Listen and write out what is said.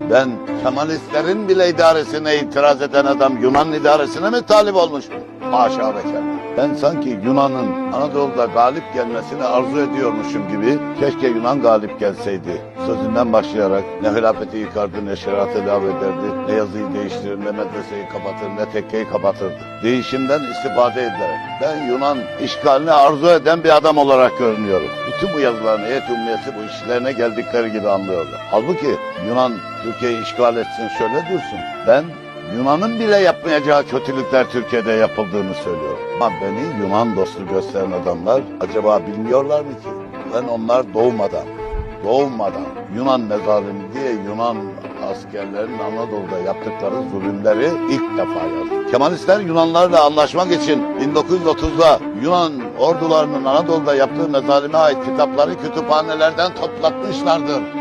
Ben Kemalistlerin bile idaresine itiraz eden adam Yunan idaresine mi talip olmuş? Haşa kella. Ben sanki Yunan'ın Anadolu'da galip gelmesini arzu ediyormuşum gibi keşke Yunan galip gelseydi. Sözünden başlayarak ne hilafeti yıkardı ne şeriatı ilave ederdi, ne yazıyı değiştirir, ne medreseyi kapatır, ne tekkeyi kapatırdı. Değişimden istifade ederek ben Yunan işgalini arzu eden bir adam olarak görünüyorum. Bütün bu yazıların heyet ümmiyesi bu işlerine geldikleri gibi anlıyorlar. Halbuki Yunan Türkiye'yi işgal etsin şöyle dursun. Ben Yunan'ın bile yapmayacağı kötülükler Türkiye'de yapıldığını söylüyorum. Ama beni Yunan dostu gösteren adamlar acaba bilmiyorlar mı ki? Ben onlar doğmadan, doğmadan Yunan mezalimi diye Yunan askerlerin Anadolu'da yaptıkları zulümleri ilk defa yazdım. Kemalistler Yunanlarla anlaşmak için 1930'da Yunan ordularının Anadolu'da yaptığı mezalime ait kitapları kütüphanelerden toplatmışlardır.